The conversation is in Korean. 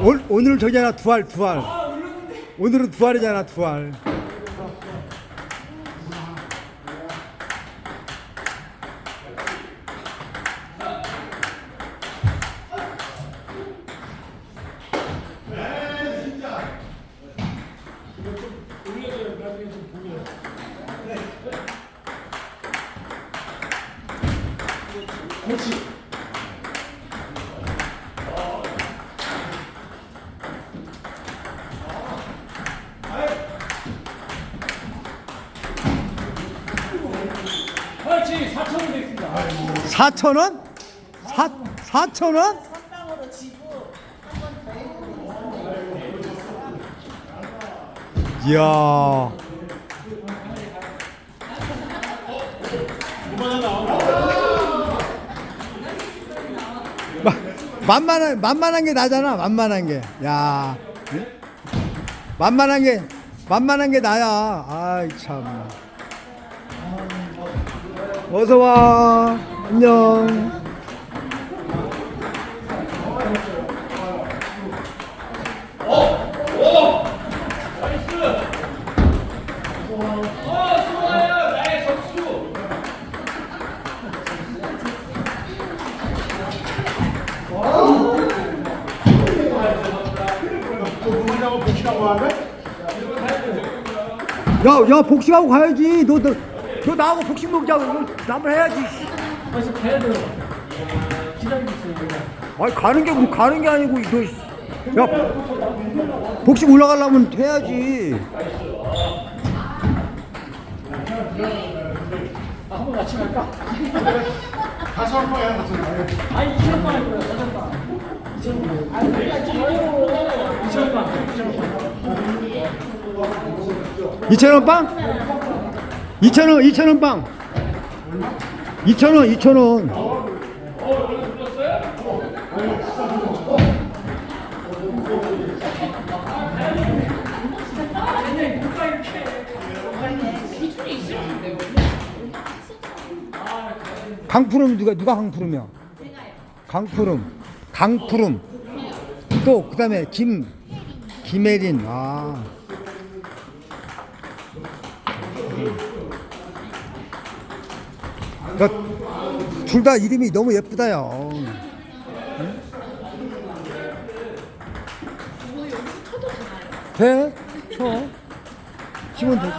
오, 오늘은 저기잖아 두알 두알. 오늘은 두알이잖아 두알 그렇지 4천 원 되겠습니다. 4천 원? 4 4천 원? 선방으로 지고 이야 마- 만만한 만만한 게 나잖아 만만한 게야 만만한 게 만만한 게 나야. 아이 참. 어서 와. 안녕 야, 야, 복싱하고 가야지. 너, 너, 너 나하고 복싱 먹자고. 이거 나만 해야지. 벌써 가야 돼요. 기다리고 있어요. 아니, 가는 게, 뭐 가는 게 아니고, 너, 야, 복싱 올라가려면 해야지. 아, 한번 같이 갈까? 다시 한 번에 아니 2천 원만 할거야. 4천 원. 2천 원. 아니 내가 줘요. 2천 원만. 2천 원만. 2,000원 빵? 2,000원, 2,000원 빵. 2,000원, 2,000원. 강푸름 누가 누가 강푸름이야? 강푸름, 강푸름. 또 그다음에 김 김혜린. 아. 그러니까 둘 다 이름이 너무 예쁘다요. 응? 돼? 쳐. 치면 되지.